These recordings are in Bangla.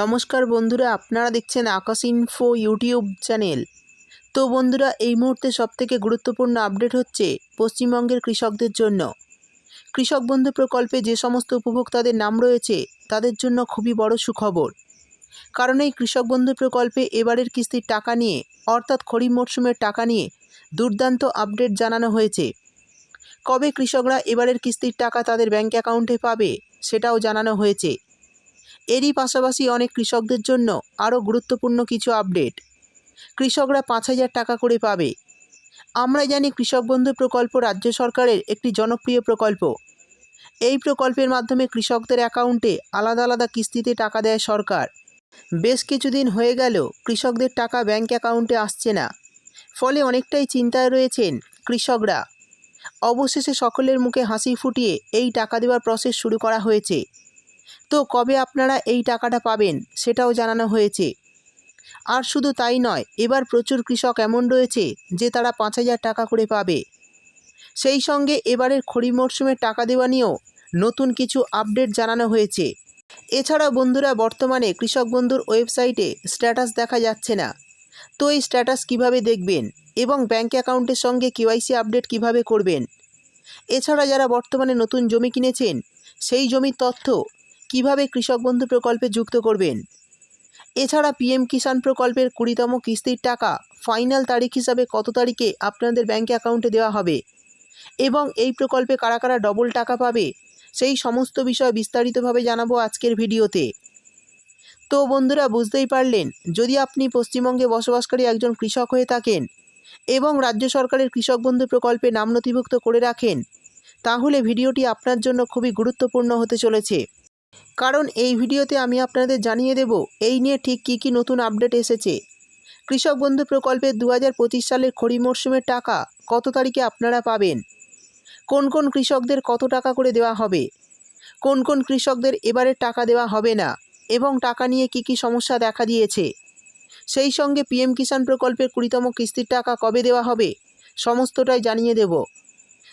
নমস্কার বন্ধুরা, আপনারা দেখছেন আকাশ ইনফো ইউটিউব চ্যানেল তো বন্ধুরা, এই মুহূর্তে সবথেকে গুরুত্বপূর্ণ আপডেট হচ্ছে পশ্চিমবঙ্গের কৃষকদের জন্য। কৃষক বন্ধু প্রকল্পে যে সমস্ত উপভোক্তাদের নাম রয়েছে, তাদের জন্য খুবই বড় সুখবর। কারণ এই কৃষক বন্ধু প্রকল্পে এবারের কিস্তির টাকা নিয়ে, অর্থাৎ খরিফ মরশুমের টাকা নিয়ে দুর্দান্ত আপডেট জানানো হয়েছে। কবে কৃষকরা এবারের কিস্তির টাকা তাদের ব্যাঙ্ক অ্যাকাউন্টে পাবে, সেটাও জানানো হয়েছে। এরই পাশাপাশি অনেক কৃষকদের জন্য আরও গুরুত্বপূর্ণ কিছু আপডেট। কৃষকরা পাঁচ হাজার টাকা করে পাবে। আমরা জানি কৃষক বন্ধু প্রকল্প রাজ্য সরকারের একটি জনপ্রিয় প্রকল্প। এই প্রকল্পের মাধ্যমে কৃষকদের অ্যাকাউন্টে আলাদা আলাদা কিস্তিতে টাকা দেয় সরকার। বেশ কিছুদিন হয়ে গেল, কৃষকদের টাকা ব্যাংক অ্যাকাউন্টে আসছে না। ফলে অনেকটাই চিন্তায় রয়েছেন কৃষকরা। অবশেষে সকলের মুখে হাসি ফুটিয়ে এই টাকা দেওয়ার প্রসেস শুরু করা হয়েছে। তো কবে আপনারা এই টাকাটা পাবেন সেটাও জানানো হয়েছে। আর শুধু তাই নয়, এবার প্রচুর কৃষক এমন রয়েছে যে তারা পাঁচ হাজার টাকা করে পাবে। সেই সঙ্গে এবারের খরিফ মরশুমের টাকা দেওয়া নিয়েও নতুন কিছু আপডেট জানানো হয়েছে। এছাড়াও বন্ধুরা, বর্তমানে কৃষক বন্ধুর ওয়েবসাইটে স্ট্যাটাস দেখা যাচ্ছে না। তো এই স্ট্যাটাস কীভাবে দেখবেন এবং ব্যাঙ্ক অ্যাকাউন্টের সঙ্গে কেওয়াইসি আপডেট কীভাবে করবেন? এছাড়া যারা বর্তমানে নতুন জমি কিনেছেন, সেই জমির তথ্য কীভাবে কৃষক বন্ধু প্রকল্পে যুক্ত করবেন? এছাড়া পিএম কিষাণ প্রকল্পের কুড়িতম কিস্তির টাকা ফাইনাল তারিখ হিসাবে কত তারিখে আপনাদের ব্যাঙ্ক অ্যাকাউন্টে দেওয়া হবে? এবং এই প্রকল্পে কারা কারা ডবল টাকা পাবে, সেই সমস্ত বিষয় বিস্তারিতভাবে জানাব আজকের ভিডিওতে। তো বন্ধুরা, বুঝতেই পারলেন, যদি আপনি পশ্চিমবঙ্গে বসবাসকারী একজন কৃষক হয়ে থাকেন এবং রাজ্য সরকারের কৃষক বন্ধু প্রকল্পে নাম নথিভুক্ত করে রাখেন, তাহলে ভিডিওটি আপনার জন্য খুবই গুরুত্বপূর্ণ হতে চলেছে। কারণ এই ভিডিওতে আমি আপনাদের জানিয়ে দেব, এই নিয়ে ঠিক কী কী নতুন আপডেট এসেছে। কৃষক বন্ধু প্রকল্পের দু সালের খড়ি মরশুমের টাকা কত তারিখে আপনারা পাবেন? কোন কোন কৃষকদের কত টাকা করে দেওয়া হবে? কোন কোন কৃষকদের এবারে টাকা দেওয়া হবে না? এবং টাকা নিয়ে কী কী সমস্যা দেখা দিয়েছে? সেই সঙ্গে পিএম কিষাণ প্রকল্পের কুড়িতম কিস্তির টাকা কবে দেওয়া হবে? সমস্তটাই জানিয়ে দেব।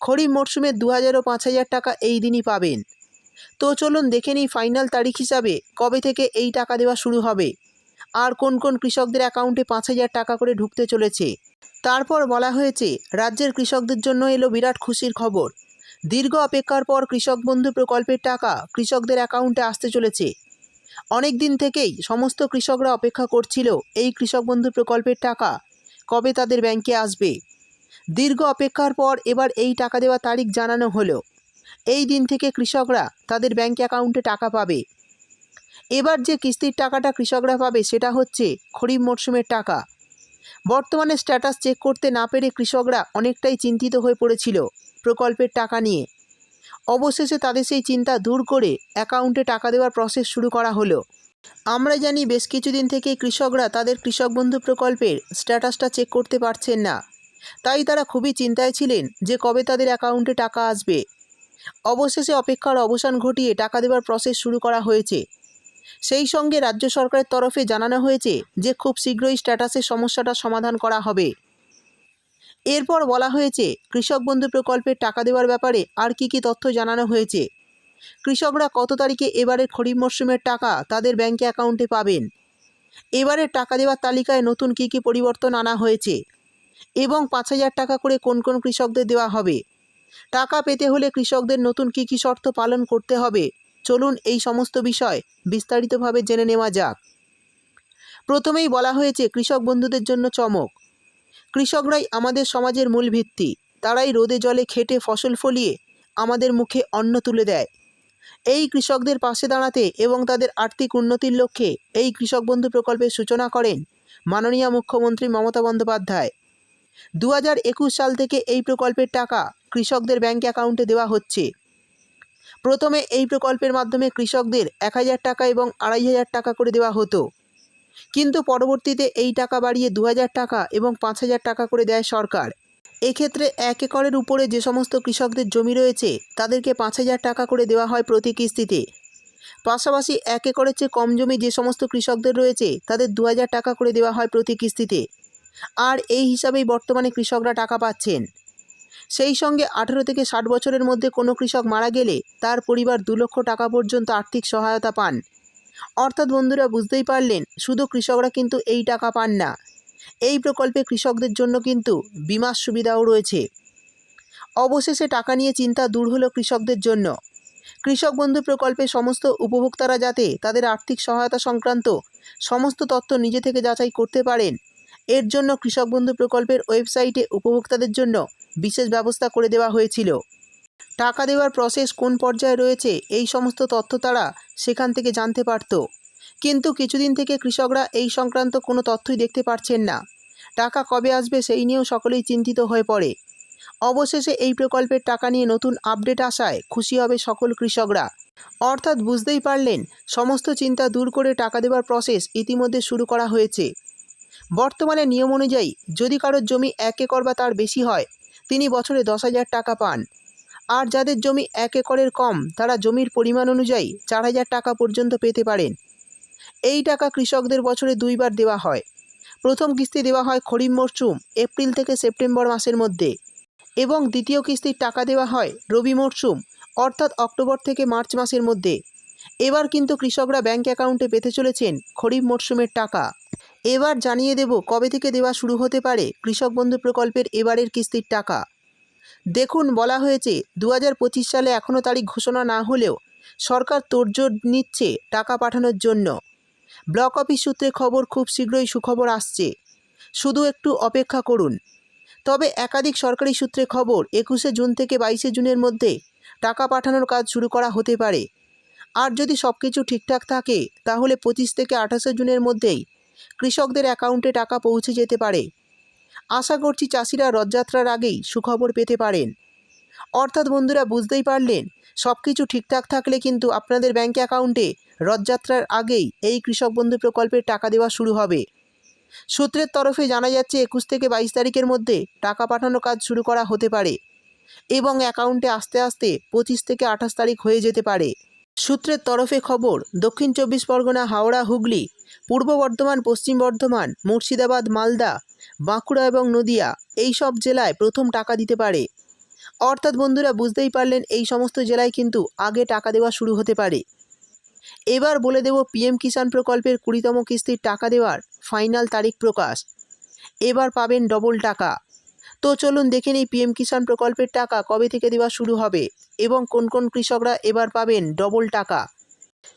খরিফ মরশুমে দু হাজার ও পাঁচ হাজার টাকা এই দিনই পাবেন। তো চলুন দেখে নিই ফাইনাল তারিখ হিসাবে কবে থেকে এই টাকা দেওয়া শুরু হবে। আর কোন কোন কৃষকদের অ্যাকাউন্টে পাঁচ হাজার টাকা করে ঢুকতে চলেছে? তারপর বলা হয়েছে, রাজ্যের কৃষকদের জন্য এলো বিরাট খুশির খবর। দীর্ঘ অপেক্ষার পর কৃষক বন্ধু প্রকল্পের টাকা কৃষকদের অ্যাকাউন্টে আসতে চলেছে। অনেক দিন থেকেই সমস্ত কৃষকরা অপেক্ষা করছিল, এই কৃষক বন্ধু প্রকল্পের টাকা কবে তাদের ব্যাংকে আসবে। দীর্ঘ অপেক্ষার পর এবার এই টাকা দেওয়া তারিখ জানানো হলো। এই দিন থেকে কৃষকরা তাদের ব্যাংক অ্যাকাউন্টে টাকা পাবে। এবার যে কিস্তির টাকাটা কৃষকরা পাবে সেটা হচ্ছে খরিফ মরশুমের টাকা। বর্তমানে স্ট্যাটাস চেক করতে না পেরে কৃষকরা অনেকটাই চিন্তিত হয়ে পড়েছিল প্রকল্পের টাকা নিয়ে। অবশেষে তাদের সেই চিন্তা দূর করে অ্যাকাউন্টে টাকা দেওয়ার প্রসেস শুরু করা হলো। আমরা জানি বেশ কিছুদিন থেকে কৃষকরা তাদের কৃষক বন্ধু প্রকল্পের স্ট্যাটাসটা চেক করতে পারছেন না। তাই তারা খুবই চিন্তায় ছিলেন যে কবে তাদের অ্যাকাউন্টে টাকা আসবে। অবশেষে অপেক্ষার অবসান ঘটিয়ে টাকা দেওয়ার প্রসেস শুরু করা হয়েছে। সেই সঙ্গে রাজ্য সরকারের তরফে জানানো হয়েছে যে খুব শীঘ্রই স্ট্যাটাসের সমস্যাটা সমাধান করা হবে। এরপর বলা হয়েছে, কৃষক বন্ধু প্রকল্পের টাকা দেওয়ার ব্যাপারে আর কি কি তথ্য জানানো হয়েছে। কৃষকরা কত তারিখে এবারের খরিফ মরশুমের টাকা তাদের ব্যাংকে অ্যাকাউন্টে পাবেন? এবারের টাকা দেওয়ার তালিকায় নতুন কি কি পরিবর্তন আনা হয়েছে? এবং পাঁচ হাজার টাকা করে কোন কোন কৃষকদের দেওয়া হবে? টাকা পেতে হলে কৃষকদের নতুন কী কী শর্ত পালন করতে হবে? চলুন এই সমস্ত বিষয় বিস্তারিতভাবে জেনে নেওয়া যাক। প্রথমেই বলা হয়েছে, কৃষক বন্ধুদের জন্য চমক। কৃষকরাই আমাদের সমাজের মূল ভিত্তি। তারাই রোদে জলে খেটে ফসল ফলিয়ে আমাদের মুখে অন্ন তুলে দেয়। এই কৃষকদের পাশে দাঁড়াতে এবং তাদের আর্থিক উন্নতির লক্ষ্যে এই কৃষক বন্ধু প্রকল্পের সূচনা করেন মাননীয় মুখ্যমন্ত্রী মমতা বন্দ্যোপাধ্যায়। দু হাজার একুশ সাল থেকে এই প্রকল্পের টাকা কৃষকদের ব্যাঙ্ক অ্যাকাউন্টে দেওয়া হচ্ছে। প্রথমে এই প্রকল্পের মাধ্যমে কৃষকদের এক হাজার টাকা এবং আড়াই হাজার টাকা করে দেওয়া হতো। কিন্তু পরবর্তীতে এই টাকা বাড়িয়ে দু হাজার টাকা এবং পাঁচ হাজার টাকা করে দেয় সরকার। এক্ষেত্রে এক একরের উপরে যে সমস্ত কৃষকদের জমি রয়েছে, তাদেরকে পাঁচ হাজার টাকা করে দেওয়া হয় প্রতি কিস্তিতে। পাশাপাশি এক একরের চেয়ে কম জমি যে সমস্ত কৃষকদের রয়েছে, তাদের দু হাজার টাকা করে দেওয়া হয় প্রতি কিস্তিতে। আর এই হিসাবেই বর্তমানে কৃষকরা টাকা পাচ্ছেন। সেই সঙ্গে আঠেরো থেকে ষাট বছরের মধ্যে কোনো কৃষক মারা গেলে তার পরিবার দু লক্ষ টাকা পর্যন্ত আর্থিক সহায়তা পান। অর্থাৎ বন্ধুরা, বুঝতেই পারলেন, শুধু কৃষকরা কিন্তু এই টাকা পান না। এই প্রকল্পে কৃষকদের জন্য কিন্তু বিমার সুবিধাও রয়েছে। অবশেষে টাকা নিয়ে চিন্তা দূর হলো কৃষকদের জন্য। কৃষক বন্ধু প্রকল্পে সমস্ত উপভোক্তারা যাতে তাদের আর্থিক সহায়তা সংক্রান্ত সমস্ত তথ্য নিজে থেকে যাচাই করতে পারেন এর জন্য কৃষক বন্ধু প্রকল্পের ওয়েবসাইটে উপভোক্তাদের জন্য বিশেষ ব্যবস্থা করে দেওয়া হয়েছিল। টাকা দেওয়ার প্রসেস কোন পর্যায়ে রয়েছে, এই সমস্ত তথ্য তারা সেখান থেকে জানতে পারত। কিন্তু কিছুদিন থেকে কৃষকরা এই সংক্রান্ত কোনো তথ্যই দেখতে পারছেন না। টাকা কবে আসবে সেই নিয়েও সকলেই চিন্তিত হয়ে পড়ে। অবশেষে এই প্রকল্পের টাকা নিয়ে নতুন আপডেট আসায় খুশি হবে সকল কৃষকরা। অর্থাৎ বুঝতেই পারলেন, সমস্ত চিন্তা দূর করে টাকা দেওয়ার প্রসেস ইতিমধ্যে শুরু করা হয়েছে। বর্তমানে নিয়ম অনুযায়ী যদি কারোর জমি এক একর বা তার বেশি হয়, তিনি বছরে দশ হাজার টাকা পান। আর যাদের জমি এক একরের কম, তারা জমির পরিমাণ অনুযায়ী চার হাজার টাকা পর্যন্ত পেতে পারেন। এই টাকা কৃষকদের বছরে দুইবার দেওয়া হয়। প্রথম কিস্তি দেওয়া হয় খরিফ মরশুম, এপ্রিল থেকে সেপ্টেম্বর মাসের মধ্যে। এবং দ্বিতীয় কিস্তির টাকা দেওয়া হয় রবি মরশুম, অর্থাৎ অক্টোবর থেকে মার্চ মাসের মধ্যে। এবার কিন্তু কৃষকরা ব্যাংক অ্যাকাউন্টে পেতে চলেছেন খরিফ মরশুমের টাকা। এবার জানিয়ে দেব কবে থেকে দেওয়া শুরু হতে পারে কৃষক বন্ধু প্রকল্পের এবারের কিস্তির টাকা। দেখুন, বলা হয়েছে দু হাজার পঁচিশ সালে এখনও তারিখ ঘোষণা না হলেও সরকার তোড়জোড় নিচ্ছে টাকা পাঠানোর জন্য। ব্লক অফিস সূত্রে খবর, খুব শীঘ্রই সুখবর আসছে। শুধু একটু অপেক্ষা করুন। তবে একাধিক সরকারি সূত্রে খবর, একুশে জুন থেকে বাইশে জুনের মধ্যে টাকা পাঠানোর কাজ শুরু করা হতে পারে। আর যদি সব কিছু ঠিকঠাক থাকে, তাহলে পঁচিশ থেকে আঠাশে জুনের মধ্যেই কৃষকদের অ্যাকাউন্টে টাকা পৌঁছে যেতে পারে। আশা করছি চাষিরা রথযাত্রার আগেই সুখবর পেতে পারেন। অর্থাৎ বন্ধুরা, বুঝতেই পারলেন সব কিছু ঠিকঠাক থাকলে কিন্তু আপনাদের ব্যাঙ্ক অ্যাকাউন্টে রথযাত্রার আগেই এই কৃষক বন্ধু প্রকল্পের টাকা দেওয়া শুরু হবে। সূত্রের তরফে জানা যাচ্ছে, একুশ থেকে বাইশ তারিখের মধ্যে টাকা পাঠানোর কাজ শুরু করা হতে পারে এবং অ্যাকাউন্টে আস্তে আস্তে পঁচিশ থেকে আঠাশ তারিখ হয়ে যেতে পারে। সূত্রের তরফে খবর, দক্ষিণ চব্বিশ পরগনা, হাওড়া, হুগলি, পূর্ব বর্ধমান, পশ্চিম বর্ধমান, মুর্শিদাবাদ, মালদা, বাঁকুড়া এবং নদিয়া এই সব জেলায় প্রথম টাকা দিতে পারে। অর্থাৎ বন্ধুরা বুঝতেই পারলেন, এই সমস্ত জেলায় কিন্তু আগে টাকা দেওয়া শুরু হতে পারে। এবার বলে দেব পিএম কিষাণ প্রকল্পের কুড়িতম কিস্তির টাকা দেওয়ার ফাইনাল তারিখ প্রকাশ। এবার পাবেন ডবল টাকা। তো চলুন দেখে নিই পিএম কিষাণ প্রকল্পের টাকা কবে থেকে দেওয়া শুরু হবে এবং কোন কোন কৃষকরা এবার পাবেন ডবল টাকা।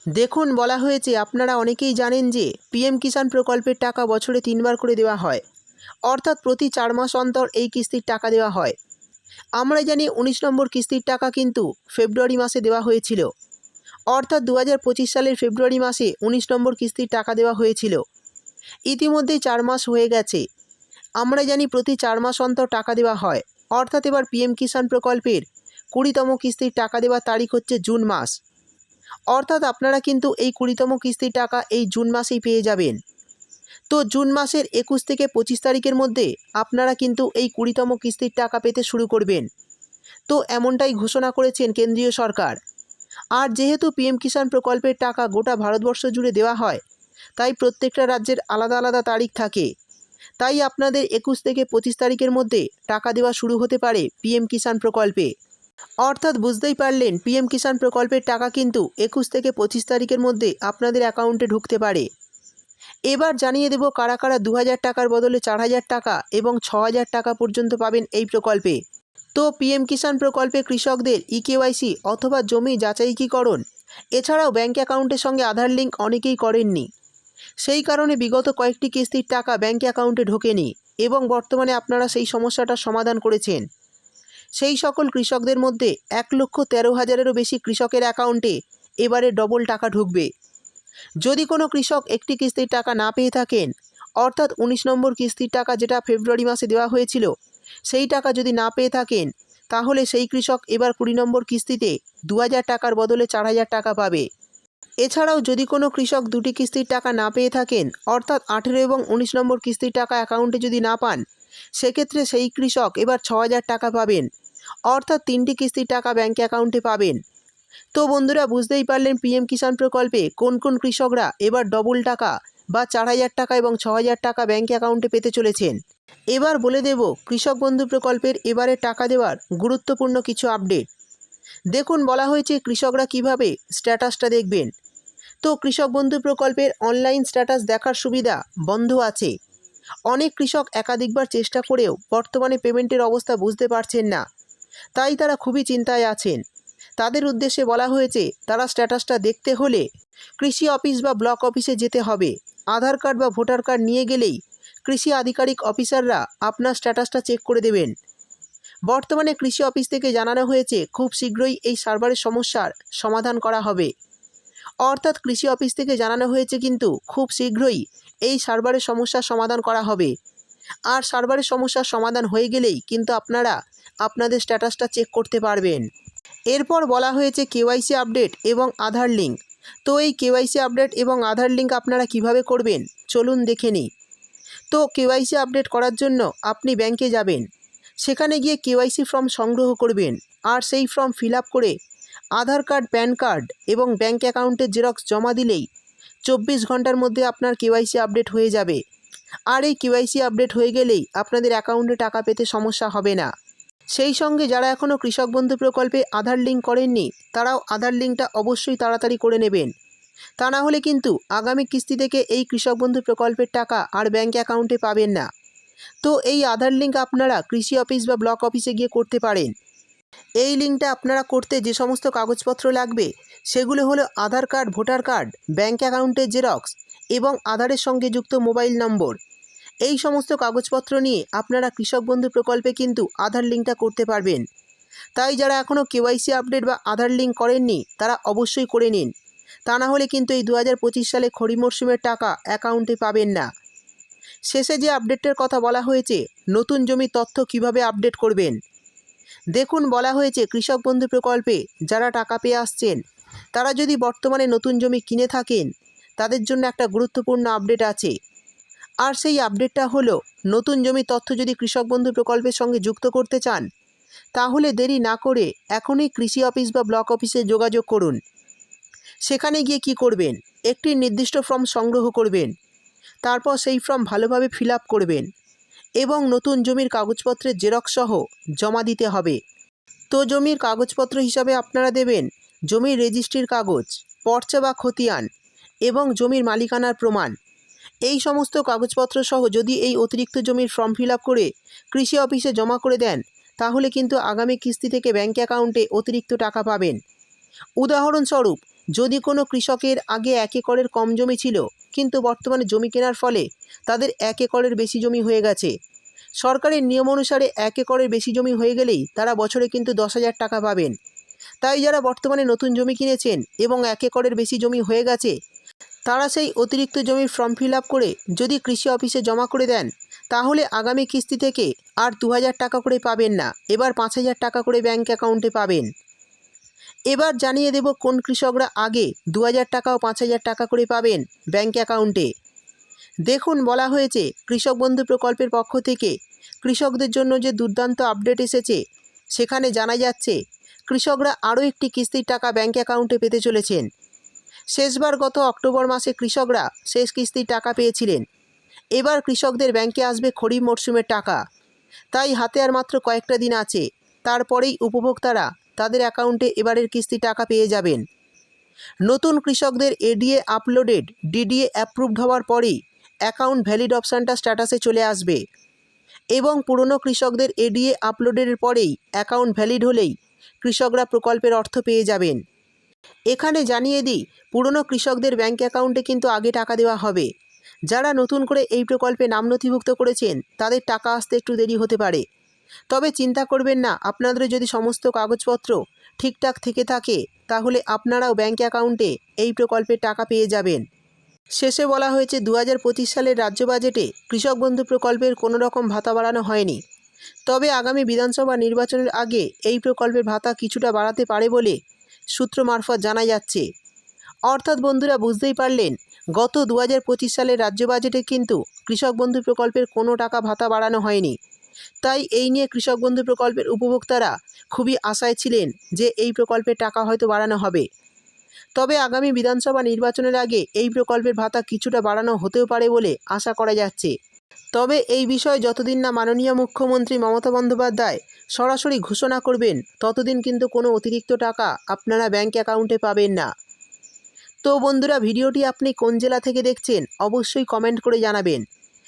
দেখুন, বলা হয়েছে, আপনারা অনেকেই জানেন যে পিএম কিষাণ প্রকল্পের টাকা বছরে তিনবার করে দেওয়া হয়। অর্থাৎ প্রতি চার মাস অন্তর এই কিস্তির টাকা দেওয়া হয়। আমরা জানি উনিশ নম্বর কিস্তির টাকা কিন্তু ফেব্রুয়ারি মাসে দেওয়া হয়েছিল। অর্থাৎ দু হাজার পঁচিশ সালের ফেব্রুয়ারি মাসে উনিশ নম্বর কিস্তির টাকা দেওয়া হয়েছিল। ইতিমধ্যেই চার মাস হয়ে গেছে। আমরা জানি প্রতি চার মাস অন্তর টাকা দেওয়া হয়। অর্থাৎ এবার পিএম কিষাণ প্রকল্পের কুড়িতম কিস্তির টাকা দেওয়ার তারিখ হচ্ছে জুন মাস। অর্থাৎ আপনারা কিন্তু এই কুড়িতম কিস্তির টাকা এই জুন মাসেই পেয়ে যাবেন। তো জুন মাসের একুশ থেকে পঁচিশ তারিখের মধ্যে আপনারা কিন্তু এই কুড়িতম কিস্তির টাকা পেতে শুরু করবেন। তো এমনটাই ঘোষণা করেছেন কেন্দ্রীয় সরকার। আর যেহেতু পিএম কিষাণ প্রকল্পের টাকা গোটা ভারতবর্ষ জুড়ে দেওয়া হয়, তাই প্রত্যেকটা রাজ্যের আলাদা আলাদা তারিখ থাকে। তাই আপনাদের একুশ থেকে পঁচিশ তারিখের মধ্যে টাকা দেওয়া শুরু হতে পারে পিএম কিষাণ প্রকল্পে। অর্থাৎ বুঝতেই পারলেন, পিএম কিষাণ প্রকল্পের টাকা কিন্তু একুশ থেকে পঁচিশ তারিখের মধ্যে আপনাদের অ্যাকাউন্টে ঢুকতে পারে। এবার জানিয়ে দেব কারা কারা দু হাজার টাকার বদলে চার হাজার টাকা এবং ছ হাজার টাকা পর্যন্ত পাবেন এই প্রকল্পে। তো পিএম কিষাণ প্রকল্পে কৃষকদের ইকেওয়াইসি অথবা জমি যাচাইকীকরণ। এছাড়াও ব্যাঙ্ক অ্যাকাউন্টের সঙ্গে আধার লিঙ্ক অনেকেই করেননি। সেই কারণে বিগত কয়েকটি কিস্তির টাকা ব্যাঙ্ক অ্যাকাউন্টে ঢোকেনি এবং বর্তমানে আপনারা সেই সমস্যাটার সমাধান করেছেন। সেই সকল কৃষকদের মধ্যে এক লক্ষ তেরো হাজারেরও বেশি কৃষকের অ্যাকাউন্টে এবারে ডবল টাকা ঢুকবে। যদি কোনো কৃষক একটি কিস্তির টাকা না পেয়ে থাকেন, অর্থাৎ উনিশ নম্বর কিস্তির টাকা যেটা ফেব্রুয়ারি মাসে দেওয়া হয়েছিল, সেই টাকা যদি না পেয়ে থাকেন, তাহলে সেই কৃষক এবার কুড়ি নম্বর কিস্তিতে দু হাজার টাকার বদলে চার হাজার টাকা পাবে। এছাড়াও যদি কোনো কৃষক দুটি কিস্তির টাকা না পেয়ে থাকেন, অর্থাৎ আঠেরো এবং উনিশ নম্বর কিস্তির টাকা অ্যাকাউন্টে যদি না পান, সেক্ষেত্রে সেই কৃষক এবার ছ হাজার টাকা পাবেন, অর্থাৎ তিনটি কিস্তির টাকা ব্যাঙ্ক অ্যাকাউন্টে পাবেন। তো বন্ধুরা, বুঝতেই পারলেন পিএম কিষাণ প্রকল্পে কোন কোন কৃষকরা এবার ডবল টাকা বা চার হাজার টাকা এবং ছ হাজার টাকা ব্যাঙ্ক অ্যাকাউন্টে পেতে চলেছেন? এবার বলে দেব, কৃষক বন্ধু প্রকল্পের এবারে টাকা দেওয়ার গুরুত্বপূর্ণ কিছু আপডেট। দেখুন, বলা হয়েছে কৃষকরা কীভাবে স্ট্যাটাসটা দেখবেন। কৃষক বন্ধু প্রকল্পের অনলাইন স্ট্যাটাস দেখার সুবিধা বন্ধ আছে। অনেক কৃষক একাধিকবার চেষ্টা করেও বর্তমানে পেমেন্টের অবস্থা বুঝতে পারছেন না। তাই তারা খুবই চিন্তায় আছেন। তাদের উদ্দেশ্যে বলা হয়েছে, তারা স্ট্যাটাসটা দেখতে হলে কৃষি অফিস বা ব্লক অফিসে যেতে হবে। আধার কার্ড বা ভোটার কার্ড নিয়ে গেলেই কৃষি আধিকারিক অফিসাররা আপনার স্ট্যাটাসটা চেক করে দেবেন। বর্তমানে কৃষি অফিস থেকে জানানো হয়েছে, খুব শীঘ্রই এই সার্ভারের সমস্যার সমাধান করা হবে। অর্থাৎ কৃষি অফিস থেকে জানানো হয়েছে কিন্তু খুব শীঘ্রই এই সার্ভারের সমস্যার সমাধান করা হবে। আর সার্ভারের সমস্যার সমাধান হয়ে গেলেই কিন্তু আপনারা আপনাদের স্ট্যাটাসটা চেক করতে পারবেন। এরপর বলা হয়েছে কেওয়াইসি আপডেট এবং আধার লিঙ্ক। তো এই কেওয়াইসি আপডেট এবং আধার লিঙ্ক আপনারা কীভাবে করবেন? চলুন দেখে নিই। তো কেওয়াইসি আপডেট করার জন্য আপনি ব্যাংকে যাবেন। সেখানে গিয়ে কেওয়াইসি ফর্ম সংগ্রহ করবেন। আর সেই ফর্ম ফিল করে আধার কার্ড, প্যান কার্ড এবং ব্যাঙ্ক অ্যাকাউন্টের জেরক্স জমা দিলেই চব্বিশ ঘণ্টার মধ্যে আপনার কেওয়াইসি আপডেট হয়ে যাবে। আর এই কেওয়াইসি আপডেট হয়ে গেলেই আপনাদের অ্যাকাউন্টে টাকা পেতে সমস্যা হবে না। সেই সঙ্গে যারা এখনও কৃষক বন্ধু প্রকল্পে আধার লিঙ্ক করেননি, তারাও আধার লিঙ্কটা অবশ্যই তাড়াতাড়ি করে নেবেন। তা না হলে কিন্তু আগামী কিস্তি থেকে এই কৃষক বন্ধু প্রকল্পের টাকা আর ব্যাঙ্ক অ্যাকাউন্টে পাবেন না। তো এই আধার লিঙ্ক আপনারা কৃষি অফিস বা ব্লক অফিসে গিয়ে করতে পারেন। এই লিঙ্কটা আপনারা করতে যে সমস্ত কাগজপত্র লাগবে, সেগুলো হলো Aadhaar card, voter card bank অ্যাকাউন্টের জেরক্স এবং আধারের সঙ্গে যুক্ত মোবাইল নম্বর। এই সমস্ত কাগজপত্র নিয়ে আপনারা কৃষক বন্ধু প্রকল্পে কিন্তু আধার লিঙ্কটা করতে পারবেন। তাই যারা এখনও কেওয়াইসি আপডেট বা আধার লিঙ্ক করেননি, তারা অবশ্যই করে নিন। তা না হলে কিন্তু এই দু হাজার পঁচিশ সালে খড়ি মরশুমের টাকা অ্যাকাউন্টে পাবেন না। শেষে যে আপডেটের কথা বলা হয়েছে, নতুন জমি তথ্য কীভাবে আপডেট করবেন? দেখুন বলা হয়েছে কৃষক বন্ধু প্রকল্পে যারা টাকা পেয়ে আসছেন, তারা যদি বর্তমানে নতুন জমি কিনে থাকেন, তাদের জন্য একটা গুরুত্বপূর্ণ আপডেট আছে। আর সেই আপডেটটা হলো, নতুন জমি তথ্য যদি কৃষক বন্ধু প্রকল্পের সঙ্গে যুক্ত করতে চান, তাহলে দেরি না করে এখনই কৃষি অফিস বা ব্লক অফিসে যোগাযোগ করুন। সেখানে গিয়ে কি করবেন? একটি নির্দিষ্ট ফর্ম সংগ্রহ করবেন। তারপর সেই ফর্ম ভালোভাবে ফিল করবেন। এবং নতুন জমির কাগজপত্রের জেরক্স সহ জমা দিতে হবে। তো জমির কাগজপত্র হিসাবে আপনারা দেবেন জমির রেজিস্ট্রির কাগজ, পর্চা বা খতিয়ান এবং জমির মালিকানার প্রমাণ। এই সমস্ত কাগজপত্র সহ যদি এই অতিরিক্ত জমির ফর্ম ফিল করে কৃষি অফিসে জমা করে দেন, তাহলে কিন্তু আগামী কিস্তি থেকে ব্যাঙ্ক অ্যাকাউন্টে অতিরিক্ত টাকা পাবেন। উদাহরণস্বরূপ যদি কোনো কৃষকের আগে এক একরের কম জমি ছিল, কিন্তু বর্তমানে জমি কেনার ফলে তাদের এক একরের বেশি জমি হয়ে গেছে। সরকারের নিয়ম অনুসারে এক একরের বেশি জমি হয়ে গেলেই তারা বছরে কিন্তু দশ হাজার টাকা পাবেন। তাই যারা বর্তমানে নতুন জমি কিনেছেন এবং এক একরের বেশি জমি হয়ে গেছে, তারা সেই অতিরিক্ত জমির ফর্ম ফিল আপ করে যদি কৃষি অফিসে জমা করে দেন, তাহলে আগামী কিস্তি থেকে আর দু হাজার টাকা করে পাবেন না। এবার পাঁচ হাজার টাকা করে ব্যাঙ্ক অ্যাকাউন্টে পাবেন। এবার জানিয়ে দেব কোন কৃষকরা আগে দু হাজার টাকা ও পাঁচ হাজার টাকা করে পাবেন ব্যাঙ্ক অ্যাকাউন্টে। দেখুন, বলা হয়েছে, কৃষক বন্ধু প্রকল্পের পক্ষ থেকে কৃষকদের জন্য যে দুর্দান্ত আপডেট এসেছে, সেখানে জানা যাচ্ছে, কৃষকরা আরও একটি কিস্তির টাকা ব্যাঙ্ক অ্যাকাউন্টে পেতে চলেছেন। শেষবার গত অক্টোবর মাসে কৃষকরা শেষ কিস্তির টাকা পেয়েছিলেন। এবার কৃষকদের ব্যাংকে আসবে খরিফ মরশুমের টাকা। তাই হাতে আর মাত্র কয়েকটা দিন আছে। তারপরেই উপভোক্তারা তাদের অ্যাকাউন্টে এবারের কিস্তি টাকা পেয়ে যাবেন। নতুন কৃষকদের এডিএ আপলোডেড ডিডিএ অ্যাপ্রুভড হওয়ার পরেই অ্যাকাউন্ট ভ্যালিড অপশানটা স্ট্যাটাসে চলে আসবে এবং পুরনো কৃষকদের এডিএ আপলোডের পরেই অ্যাকাউন্ট ভ্যালিড হলেই কৃষকরা প্রকল্পের অর্থ পেয়ে যাবেন। এখানে জানিয়ে দিই, পুরনো কৃষকদের ব্যাঙ্ক অ্যাকাউন্টে কিন্তু আগে টাকা দেওয়া হবে। যারা নতুন করে এই প্রকল্পে নাম নথিভুক্ত করেছেন, তাদের টাকা আসতে একটু দেরি হতে পারে। তবে চিন্তা করবেন না, আপনাদের যদি সমস্ত কাগজপত্র ঠিকঠাক থেকে থাকে, তাহলে আপনারাও ব্যাঙ্ক অ্যাকাউন্টে এই প্রকল্পের টাকা পেয়ে যাবেন। শেষে বলা হয়েছে দু হাজার পঁচিশ সালের রাজ্য বাজেটে কৃষক বন্ধু প্রকল্পের কোনো রকম ভাতা বাড়ানো হয়নি। তবে আগামী বিধানসভা নির্বাচনের আগে এই প্রকল্পের ভাতা কিছুটা বাড়াতে পারে বলে সূত্র মারফত জানা যাচ্ছে। অর্থাৎ বন্ধুরা, বুঝতেই পারলেন, গত দু হাজার পঁচিশ সালের রাজ্য বাজেটে কিন্তু কৃষক বন্ধু প্রকল্পের কোনো টাকা ভাতা বাড়ানো হয়নি। তাই এই নিয়ে কৃষক বন্ধু প্রকল্পের উপভোক্তারা খুবই আশায় ছিলেন যে এই প্রকল্পের টাকা হয়তো বাড়ানো হবে। তবে আগামী বিধানসভা নির্বাচনের আগে এই প্রকল্পের ভাতা কিছুটা বাড়ানো হতেও পারে বলে আশা করা যাচ্ছে। তবে এই বিষয়ে যতদিন না মাননীয় মুখ্যমন্ত্রী মমতা বন্দ্যোপাধ্যায় সরাসরি ঘোষণা করবেন, ততদিন কিন্তু কোনো অতিরিক্ত টাকা আপনারা ব্যাঙ্ক অ্যাকাউন্টে পাবেন না। তো বন্ধুরা, ভিডিওটি আপনি কোন জেলা থেকে দেখছেন অবশ্যই কমেন্ট করে জানাবেন।